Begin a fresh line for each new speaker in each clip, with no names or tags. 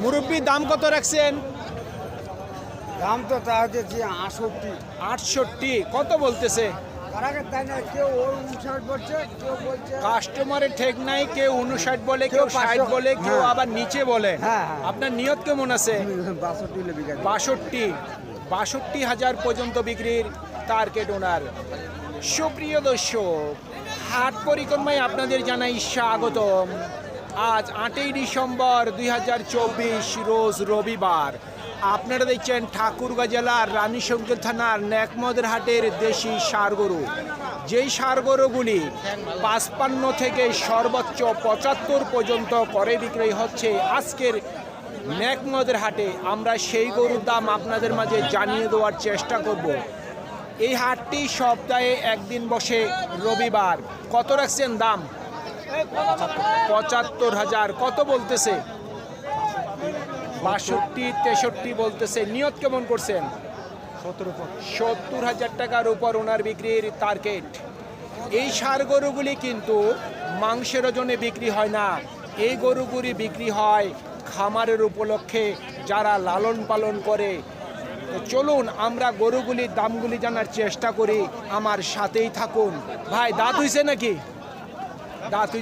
মুরব্বী দাম কত রাখছেন?
দাম তো তা হচ্ছে আটষট্টি।
আটষট্টি কত বলতেছে? কাস্টমারের ঠেক নাই কেউ উনষাট বলে কেউ ষাট বলে কেউ
হ্যাঁ।
আবার নিচে বলে।
হ্যাঁ, হ্যাঁ।
আপনার নিয়ত কেমন আছে?
বাষট্টি
বাষট্টি। বাষট্টি হাজার পর্যন্ত বিক্রির টার্গেট ওনার সুপ্রিয় দর্শক হাট পরিক্রমায় আপনাদের জানাই স্বাগতম। আজ আটই ডিসেম্বর দুই হাজার চব্বিশ রোজ রবিবার। আপনারা দেখছেন ঠাকুরগাঁ জেলার রানীশঙ্কর থানার ন্যাকমদের হাটের দেশি সারগরু যেই সারগরুগুলি পাঁচপান্ন থেকে সর্বোচ্চ পঁচাত্তর পর্যন্ত করে বিক্রয় হচ্ছে আজকের ন্যাকমদের হাটে, আমরা সেই গরুর দাম আপনাদের মাঝে জানিয়ে দেওয়ার চেষ্টা করব। এই হাটটি সপ্তাহে একদিন বসে রবিবার। কত রাখছেন দাম? পঁচাত্তর হাজার। কত বলতেছে? বাষট্টি, তেষট্টি বলতেছে। নিয়ত কেমন করছেন? সত্তর হাজার টাকার উপর ওনার বিক্রির টার্গেট এই সার গরুগুলি কিন্তু মাংসের ওজনে বিক্রি হয় না। এই গরুগুলি বিক্রি হয় খামারের উপলক্ষে যারা লালন পালন করে। তো চলুন, আমরা গরুগুলির দামগুলি জানার চেষ্টা করি। আমার সাথেই থাকুন। ভাই, দাঁত হইছে নাকি? দাঁত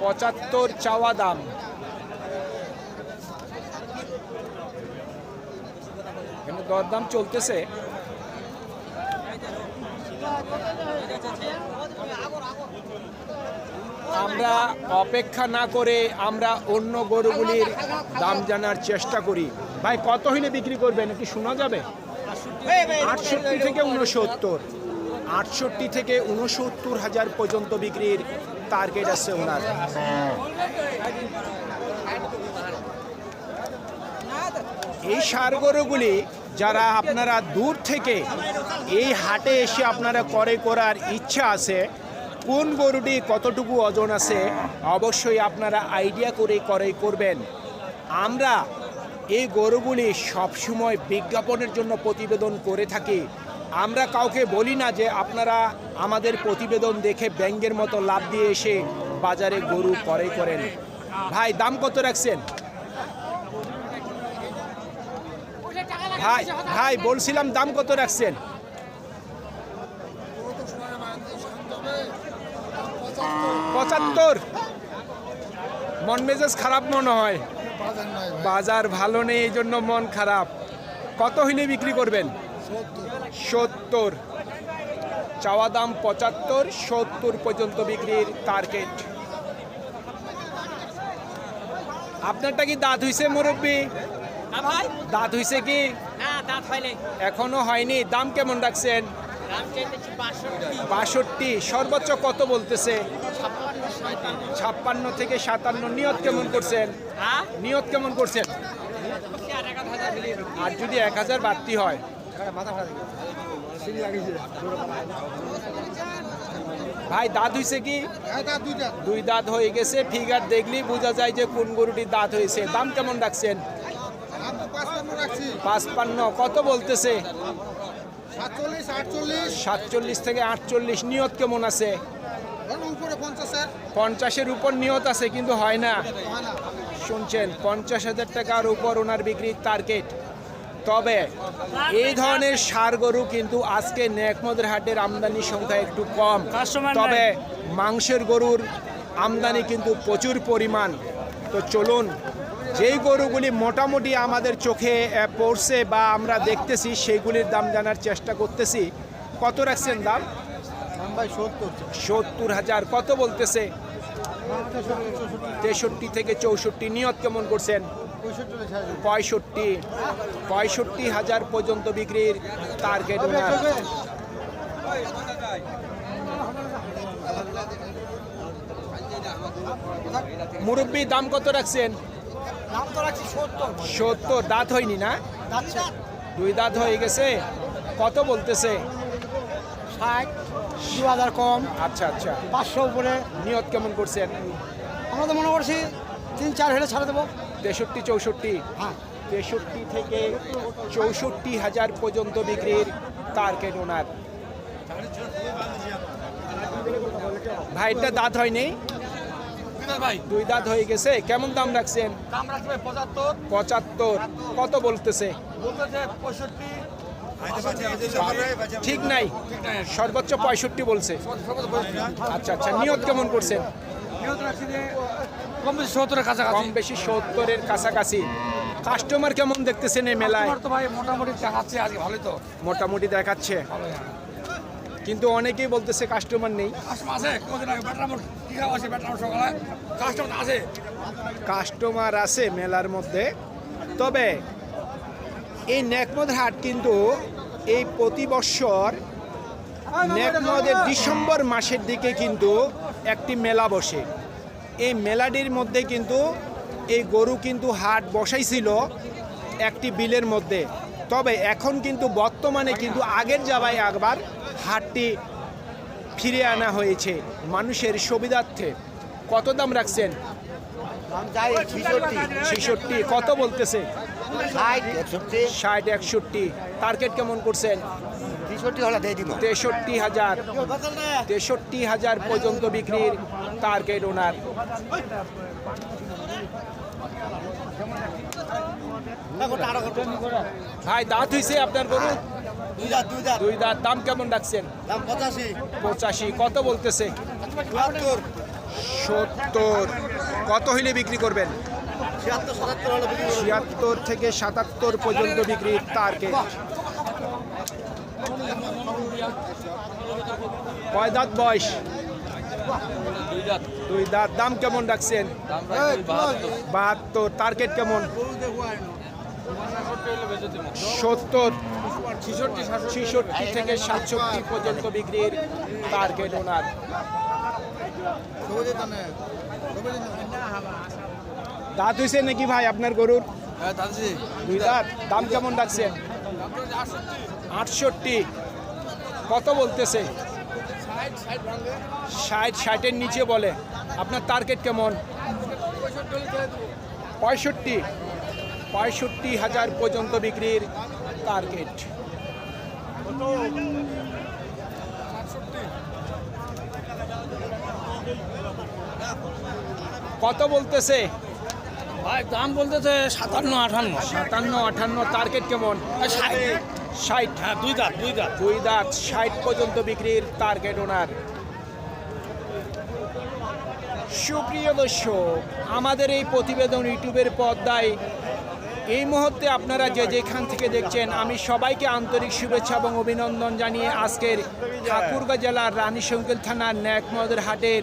পঁচাত্তর চাওয়া দাম। এখানে দরদাম চলতেছে। আমরা অপেক্ষা না করে আমরা অন্য গরুগুলির দাম জানার চেষ্টা করি। ভাই, কত হইলে বিক্রি করবেন? কি শোনা যাবে? আটষট্টি থেকে উনসত্তর। আটষট্টি থেকে উনসত্তর হাজার পর্যন্ত বিক্রির টার্গেট আছে ওনার। এই সার গরুগুলি যারা আপনারা দূর থেকে এই হাটে এসে আপনারা করে করার ইচ্ছা আছে, কোন গরুটি কতটুকু ওজন আছে, অবশ্যই আপনারা আইডিয়া করে করে করবেন। আমরা এই গরুগুলি সবসময় বিজ্ঞাপনের জন্য প্রতিবেদন করে থাকি। আমরা কাউকে বলি না যে আপনারা আমাদের প্রতিবেদন দেখে ব্যাঙ্গের মতো লাভ দিয়ে এসে বাজারে গরু করে করেন। ভাই, দাম কত রাখছেন? ভাই ভাই, বলছিলাম দাম কত রাখছেন? পঁচাত্তর। মন মেজাজ খারাপ মনে হয়। বাজার ভালো নেই, এই জন্য মন খারাপ। কত হইলে বিক্রি করবেন? সত্তর। চাওয়া দাম পঁচাত্তর সত্তর পর্যন্ত বিক্রির টার্গেট আপনারটা কি দাঁত হইছে মুরব্বী? দাঁত হইছে কি?
এখনও হয়নি।
দাম কেমন রাখছেন?
বাষট্টি।
সর্বোচ্চ কত বলতেছে?
ছাপ্পান্ন
থেকে সাতান্ন। নিয়ত কেমন করছেন?
হ্যাঁ?
নিয়ত কেমন করছেন?
আর
যদি এক হাজার বাড়তি হয়? ভাই, দাঁত হয়েছে কি? দুই দাঁত হয়ে গেছে ফিগার দেখলেই বোঝা যায় যে কোন গরুটির দাঁত হয়েছে দাম কেমন রাখছেন? পাঁচপান্ন, কত বলতেছে?
সাতচল্লিশ
থেকে আটচল্লিশ, নিয়ত কেমন আছে?
পঞ্চাশের
উপর নিয়ত আছে, কিন্তু হয় না। শুনছেন, পঞ্চাশ হাজার টাকার উপর ওনার বিক্রির টার্গেট তবে এই ধরনের সার গরু কিন্তু আজকে নেকমদের হাটের আমদানির সংখ্যা একটু কম। তবে মাংসের গরুর আমদানি কিন্তু প্রচুর পরিমাণ। তো চলুন যেই গরুগুলি মোটামুটি আমাদের চোখে পড়ছে বা আমরা দেখতেছি সেইগুলির দাম জানার চেষ্টা করতেছি। কত রাখছেন দাম?
সত্তর।
সত্তর হাজার। কত বলতেছে? তেষট্টি থেকে চৌষট্টি। নিয়ত কেমন করছেন?
পঁয়ষট্টি
পঁয়ষট্টি হাজার পর্যন্ত বিক্রির টার্গেট ওনার মুরব্বী দাম কত রাখছেন?
সত্তর।
সত্তর দাঁত হয়নি না? দুই দাঁত হয়ে গেছে। কত বলতেছে?
ষাট দু হাজার কম।
আচ্ছা আচ্ছা।
পাঁচশো উপরে।
নিয়ত কেমন করছেন?
আমরা তো মনে করছি তিন চার হেলে ছাড়ে দেবো।
তেষট্টি চৌষট্টি।
হ্যাঁ।
তেষট্টি থেকে চৌষট্টি হাজার পর্যন্ত বিক্রির টার্গেট ওনার ভাইটা দাঁত হয়নি? দুই দাঁত হয়ে গেছে। কেমন দাম রাখছেন?
পঁচাত্তর।
কত বলতেছে?
বলতেছে
ঠিক নাই। সর্বোচ্চ পঁয়ষট্টি বলছে। আচ্ছা আচ্ছা। নিয়ত কেমন করছেন?
নিয়ত রাখছি যে কম বেশি সত্তরের কাছাকাছি।
কম বেশি সত্তরের কাছাকাছি। কাস্টমার কেমন দেখতেছেন এই মেলায়?
তো ভাই মোটামুটি দেখাচ্ছে আজকে ভালোই তো।
মোটামুটি দেখাচ্ছে।
হ্যাঁ।
কিন্তু অনেকেই বলতেছে কাস্টমার নেই।
কাস্টমার আছে
মেলার মধ্যে। তবে এই নেকমদ হাট কিন্তু এই প্রতি বৎসর নেকমদের ডিসেম্বর মাসের দিকে কিন্তু একটি মেলা বসে। এই মেলাটির মধ্যে কিন্তু এই গরু কিন্তু হাট বসাইছিল একটি বিলের মধ্যে। তবে এখন কিন্তু বর্তমানে কিন্তু আগের যাওয়ায় একবার হাটটি ফিরে আনা হয়েছে মানুষের সুবিধার্থে। কত দাম রাখছেন?
ছেষট্টি।
কত বলতেছে?
ষাট একষট্টি।
টার্গেট কেমন করছেন? তেষট্টি হাজার তেষট্টি হাজার পর্যন্ত বিক্রির টার্গেট ওনার ভাই দাঁত হইছে আপনার গরু?
দুই দাঁত
দাম কেমন রাখছেন?
পঁচাশি।
কত বলতেছে? সত্তর। কত হইলে বিক্রি করবেন।
ছিয়াত্তর
থেকে সাতাত্তর পর্যন্ত বিক্রির টার্গেট কয় দাঁত বয়স? দুই দাঁত। দাম কেমন রাখছেন? বাহাত্তর। টার্গেট কেমন? সত্তর। ছিষট্টি থেকে সাতষট্টি পর্যন্ত বিক্রির টার্গেট ওনার। দাঁত হয়েছে নাকি ভাই আপনার গরুর?
হ্যাঁ
দুই দাঁত। দাম কেমন রাখছেন? আটষট্টি। কত বলতেছে? ষাট, ষাটের নিচে বলে। আপনার টার্গেট কেমন? পঁয়ষট্টি। পঁয়ষট্টি হাজার পর্যন্ত বিক্রির টার্গেট কত বলতেছে?
ভাই দাম বলতেছে সাতান্ন আঠান্ন।
সাতান্ন আটান্ন টার্গেট কেমন? ষাট।
হ্যাঁ দুই দাঁত দুই দাঁত।
দুই দাঁত ষাট পর্যন্ত বিক্রির টার্গেট ওনার। সুপ্রিয় দর্শক আমাদের এই প্রতিবেদন ইউটিউবের পর্দায় এই মুহূর্তে আপনারা যে যেখান থেকে দেখছেন আমি সবাইকে আন্তরিক শুভেচ্ছা এবং অভিনন্দন জানিয়ে আজকের ঠাকুরগাঁ জেলার রানীশঙ্কেল থানার ন্যাকমদের হাটের